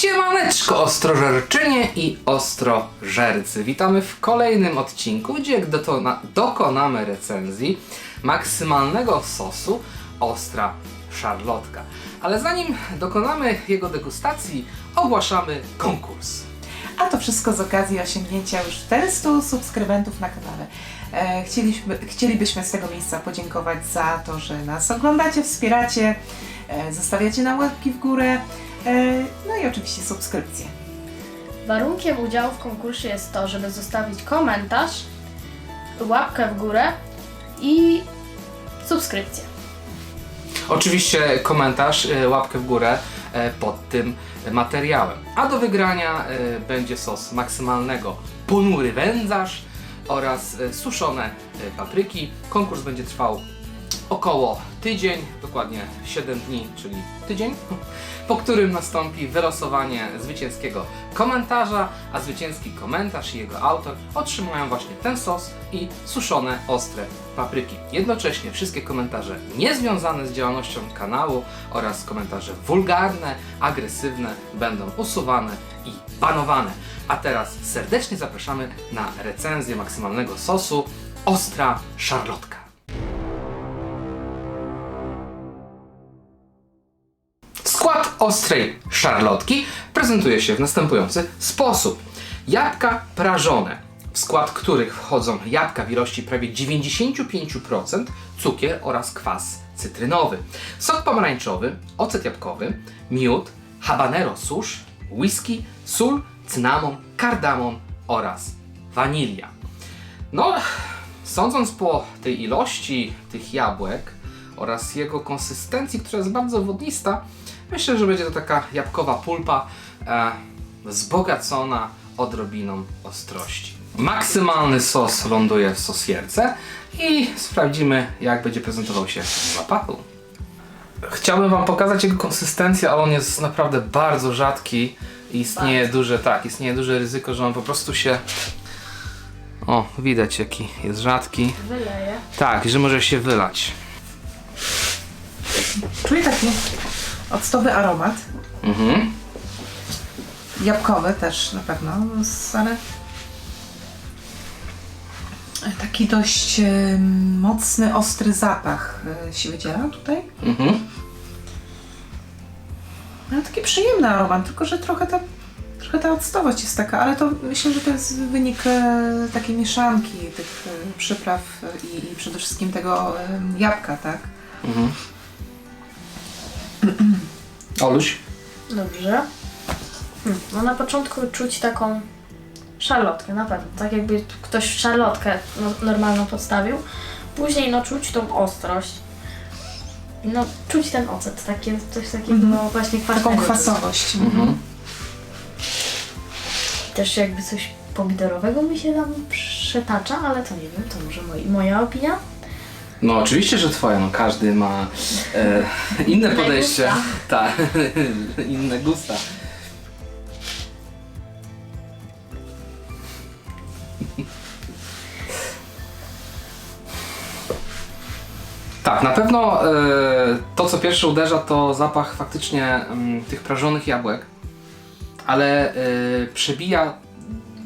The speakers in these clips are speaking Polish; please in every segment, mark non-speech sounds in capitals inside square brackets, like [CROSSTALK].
Siemaneczko ostrożerczynie i ostrożercy. Witamy w kolejnym odcinku, gdzie dotona- dokonamy recenzji maksymalnego sosu ostra szarlotka. Ale zanim dokonamy jego degustacji, ogłaszamy konkurs. A to wszystko z okazji osiągnięcia już 400 subskrybentów na kanale. E, chcieliśmy, chcielibyśmy z tego miejsca podziękować za to, że nas oglądacie, wspieracie, e, zostawiacie nam łapki w górę, no i oczywiście subskrypcje. Warunkiem udziału w konkursie jest to, żeby zostawić komentarz, łapkę w górę i subskrypcję. Oczywiście komentarz, y, łapkę w górę e, pod tym materiałem. A do wygrania e, będzie sos maksymalnego ponury wędzarz oraz e, suszone e, papryki. Konkurs będzie trwał około tydzień, dokładnie 7 dni, czyli tydzień, [LAUGHS] po którym nastąpi wylosowanie zwycięskiego komentarza, a zwycięski komentarz i jego autor otrzymują właśnie ten sos i suszone ostre papryki. Jednocześnie wszystkie komentarze niezwiązane z działalnością kanału oraz komentarze wulgarne, agresywne będą usuwane i banowane. A teraz serdecznie zapraszamy na recenzję maksymalnego sosu Ostra Szarlotka. Skład ostrej szarlotki prezentuje się w następujący sposób. Jabłka prażone, w skład których wchodzą jabłka w ilości prawie 95%, cukier oraz kwas cytrynowy, sok pomarańczowy, ocet jabłkowy, miód, habanero susz, whisky, sól, cynamon, kardamon oraz wanilia. No, sądząc po tej ilości tych jabłek oraz jego konsystencji, która jest bardzo wodnista, myślę, że będzie to taka jabłkowa pulpa e, wzbogacona odrobiną ostrości. Maksymalny sos ląduje w sosierce i sprawdzimy, jak będzie prezentował się w zapachu. Chciałbym Wam pokazać jego konsystencję, ale on jest naprawdę bardzo rzadki i istnieje duże, tak, istnieje duże ryzyko, że on po prostu się o, widać jaki jest rzadki. Wyleję. Tak, że może się wylać. Czuję taki octowy aromat, Mhm. jabłkowy też na pewno, ale taki dość e, mocny, ostry zapach e, się wydziela tutaj. Mhm. No taki przyjemny aromat, tylko że trochę ta, trochę ta octowość jest taka, ale to myślę, że to jest wynik e, takiej mieszanki tych e, przypraw i, i przede wszystkim tego e, jabłka, tak? Mhm. [CLEARS THROAT] Oluś? Dobrze. Hmm, No na początku czuć taką szarlotkę, na pewno. Tak jakby ktoś szarlotkę no, normalną podstawił. Później no czuć tą ostrość. I No czuć ten ocet, takie, coś takiego Mhm. no, właśnie Taką kwaśnego. kwasowość. Mhm. Też jakby coś pomidorowego mi się tam przetacza, ale to nie wiem, to może moi, moja opinia. No oczywiście, że twoja, no każdy ma e, inne podejście. gusta. [LAUGHS] Tak, [LAUGHS] inne gusta. [LAUGHS] Tak, na pewno e, to co pierwsze uderza to zapach faktycznie mm, tych prażonych jabłek, ale e, przebija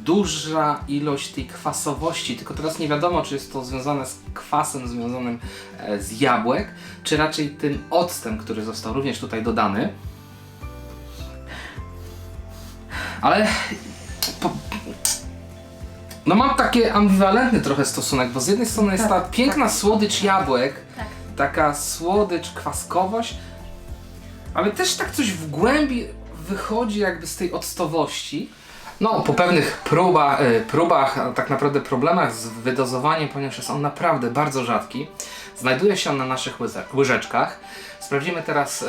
duża ilość tej kwasowości, tylko teraz nie wiadomo, czy jest to związane z kwasem związanym e, z jabłek, czy raczej tym octem, który został również tutaj dodany. Ale po, no mam taki ambiwalentny trochę stosunek, bo z jednej strony jest ta Tak, piękna słodycz jabłek, Tak. taka słodycz, kwaskowość, ale też tak coś w głębi wychodzi jakby z tej octowości. No, po pewnych próbach, y, próbach, a tak naprawdę problemach z wydozowaniem, ponieważ jest on naprawdę bardzo rzadki, znajduje się on na naszych łyżeczkach. Sprawdzimy teraz, y,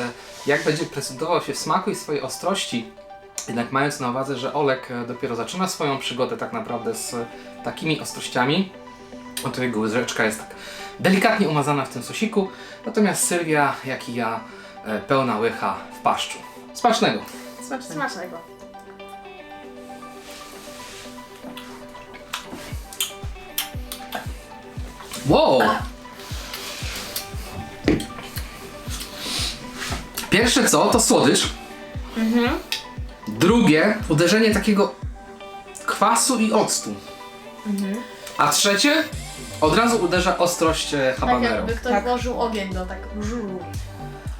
jak będzie prezentował się w smaku i swojej ostrości. Jednak mając na uwadze, że Olek e, dopiero zaczyna swoją przygodę tak naprawdę z takimi ostrościami, oto jego łyżeczka jest tak delikatnie umazana w tym sosiku, natomiast Sylwia, jak i ja, pełna łycha w paszczu. Smacznego! Smaczne. Smacznego. Wow! Pierwsze co, to słodycz. Mhm. Drugie, uderzenie takiego kwasu i octu. A trzecie, od razu uderza ostrość e, Tak habanero. jakby ktoś Tak. włożył ogień do tak żuru.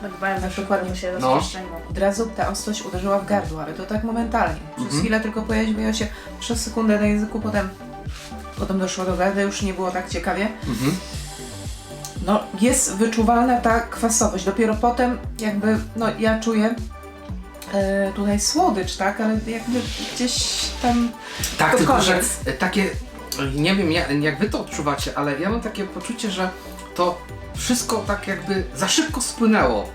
Tak bardzo Tak, szybko dokładnie. mu się No. rozprzestrzeniło. Od razu ta ostrość uderzyła w gardło, ale to tak momentalnie. Przez Mhm. chwilę tylko pojawiła się przez sekundę na języku, potem, potem doszło do gardła, już nie było tak ciekawie. Mhm. No, jest wyczuwalna ta kwasowość. Dopiero potem jakby, no ja czuję e, tutaj słodycz, tak? Ale jakby gdzieś tam Tak, Pod tylko że koniec. e, takie, e, nie wiem ja- jak wy to odczuwacie, ale ja mam takie poczucie, że to wszystko tak jakby za szybko spłynęło.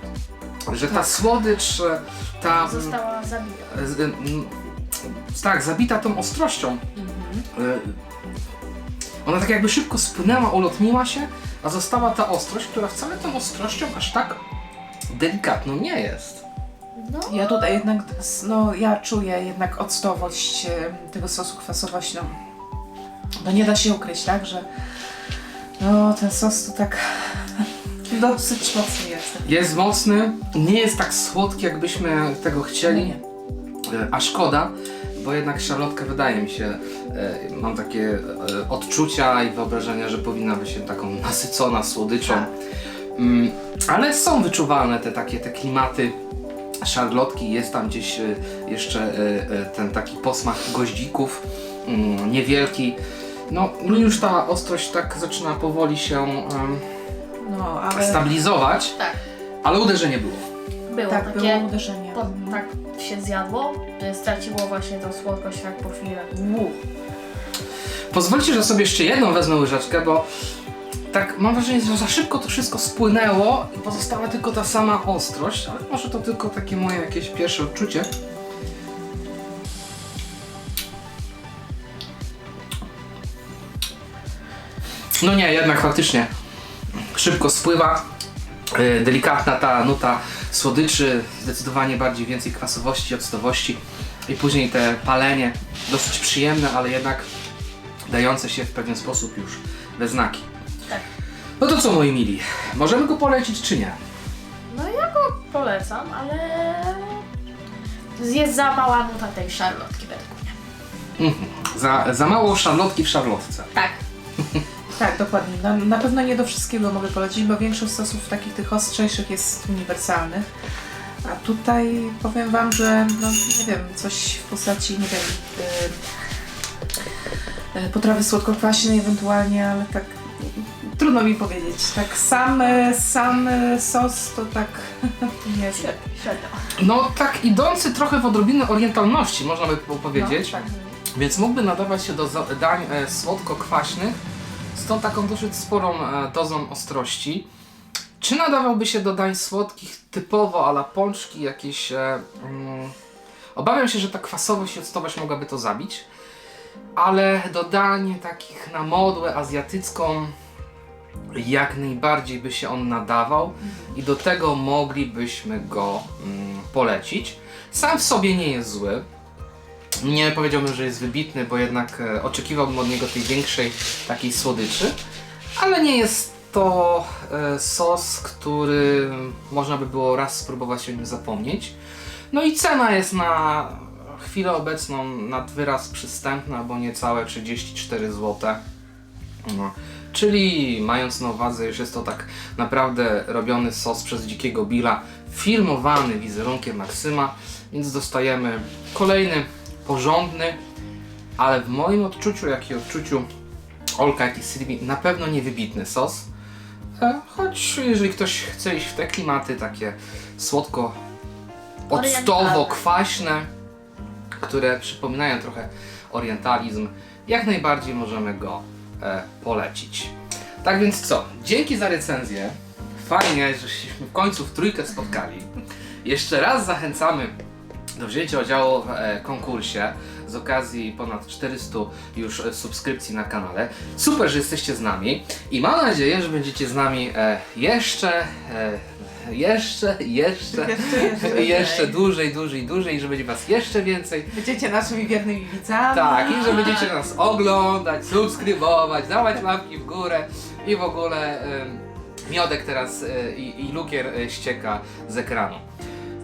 Że ta Tak. słodycz, e, ta... mm, Została zabita. z- mm, tak, zabita tą ostrością. Y, Ona tak jakby szybko spłynęła, ulotniła się, a została ta ostrość, która wcale tą ostrością aż tak delikatną nie jest. No, Ja tutaj jednak, no ja czuję jednak octowość e, tego sosu, kwasowość, no. No nie da się ukryć, tak, że no ten sos to tak [LAUGHS] dosyć mocny jest. Jest mocny, nie jest tak słodki, jakbyśmy tego chcieli, Nie. y, a szkoda, bo jednak szarlotka wydaje mi się, y, mam takie y, odczucia i wyobrażenia, że powinna być taką nasycona słodyczą. Tak. Mm, ale są wyczuwalne te takie te klimaty szarlotki, jest tam gdzieś y, jeszcze ten taki posmak goździków, mm, niewielki. No już ta ostrość tak zaczyna powoli się No, ale stabilizować, tak. ale uderzenie było. Było tak takie... było uderzenie. Po, tak się zjadło, że straciło właśnie tą słodkość tak po chwili. Uu. Pozwólcie, że sobie jeszcze jedną wezmę łyżeczkę, bo tak mam wrażenie, że za szybko to wszystko spłynęło i pozostała tylko ta sama ostrość, ale może to tylko takie moje jakieś pierwsze odczucie. No nie, jednak faktycznie szybko spływa. Yy, Delikatna ta nuta słodyczy, zdecydowanie bardziej więcej kwasowości, octowości i później te palenie, dosyć przyjemne, ale jednak dające się w pewien sposób już we znaki. Tak. No to co moi mili, możemy go polecić czy nie? No ja go polecam, ale jest za mała nuta tej szarlotki według mnie. Mhm. Za, za mało szarlotki w szarlotce. Tak. Tak, dokładnie. Na, na pewno nie do wszystkiego mogę polecić, bo większość sosów takich tych ostrzejszych jest uniwersalnych. A tutaj powiem Wam, że no nie wiem, coś w postaci, nie wiem, y, y, potrawy słodko-kwaśnej ewentualnie, ale tak trudno mi powiedzieć. Tak sam, y, sam y, sos to tak [LAUGHS] nie średnio. No tak idący trochę w odrobinę orientalności, można by po- powiedzieć. No, tak. Więc mógłby nadawać się do dań e, słodko-kwaśnych z tą taką dosyć sporą e, dozą ostrości. Czy nadawałby się do dań słodkich typowo ala pączki jakieś... E, mm, obawiam się, że ta kwasowość i octowość mogłaby to zabić. Ale do dań takich na modłę azjatycką jak najbardziej by się on nadawał i do tego moglibyśmy go mm, polecić. Sam w sobie nie jest zły. Nie powiedziałbym, że jest wybitny, bo jednak e, oczekiwałbym od niego tej większej takiej słodyczy, ale nie jest to e, sos, który można by było raz spróbować o nim zapomnieć. No i cena jest na chwilę obecną nad wyraz przystępna, bo niecałe 34 zł. No. Czyli mając na uwadze, już jest to tak naprawdę robiony sos przez Dzikiego Billa, filmowany wizerunkiem Maksyma, więc dostajemy kolejny porządny, ale w moim odczuciu, jak i odczuciu Olka, jak i Sylwii, na pewno niewybitny sos. E, Choć jeżeli ktoś chce iść w te klimaty takie słodko octowo kwaśne, które przypominają trochę orientalizm, jak najbardziej możemy go e, polecić. Tak więc co? Dzięki za recenzję. Fajnie, że się w końcu w trójkę spotkali. Jeszcze raz zachęcamy do wzięcia udziału w e, konkursie z okazji ponad 400 już e, subskrypcji na kanale. Super, że jesteście z nami i mam nadzieję, że będziecie z nami e, jeszcze, e, jeszcze, jeszcze, Jeszcze, jeszcze. [LAUGHS] dłużej, dłużej, dłużej i że będzie was jeszcze więcej. Będziecie naszymi wiernymi widzami. Tak, i że będziecie nas oglądać, subskrybować, dawać łapki w górę i w ogóle miodek teraz y, i, i lukier y, ścieka z ekranu.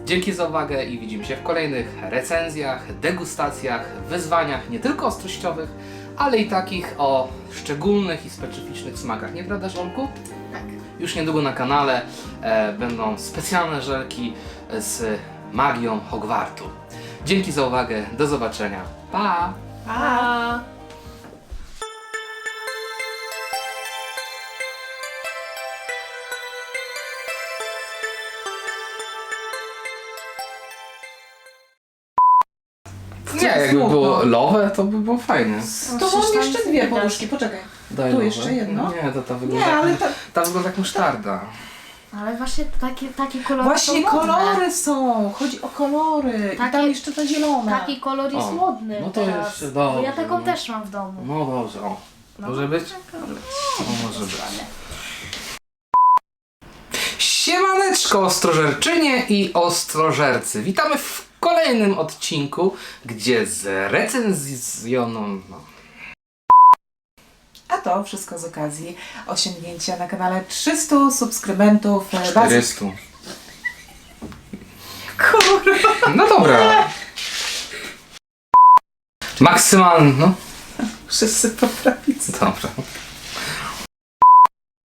Dzięki za uwagę i widzimy się w kolejnych recenzjach, degustacjach, wyzwaniach nie tylko ostrościowych, ale i takich o szczególnych i specyficznych smakach. Nieprawda, Żolku? Tak. Już niedługo na kanale e, będą specjalne żelki z magią Hogwartu. Dzięki za uwagę, do zobaczenia. Pa! Pa! Jakby Smutno. było lowe, to by było fajnie. To mam jeszcze dwie poduszki, poczekaj. Daj Tu lowe. jeszcze jedno? Nie, to ta wygląda, Nie, ale jak, to, ta wygląda jak musztarda. Ale właśnie takie, takie kolory właśnie są modne. kolory są, chodzi o kolory i Takie- tam jeszcze ta zielona. Taki kolor jest O, modny no to teraz. jeszcze Bo dobrze, ja taką no. też mam w domu. No dobrze, o. No. Może być? Taka- O, może być. Siemaneczko ostrożerczynie i ostrożercy. Witamy w kolejnym odcinku, gdzie z recenzjoną... No, A to wszystko z okazji osiągnięcia na kanale 300 subskrybentów. e, Bardzo... 400. Kurwa. No dobra. Maksymalny, no Wszyscy poprawić. dobra.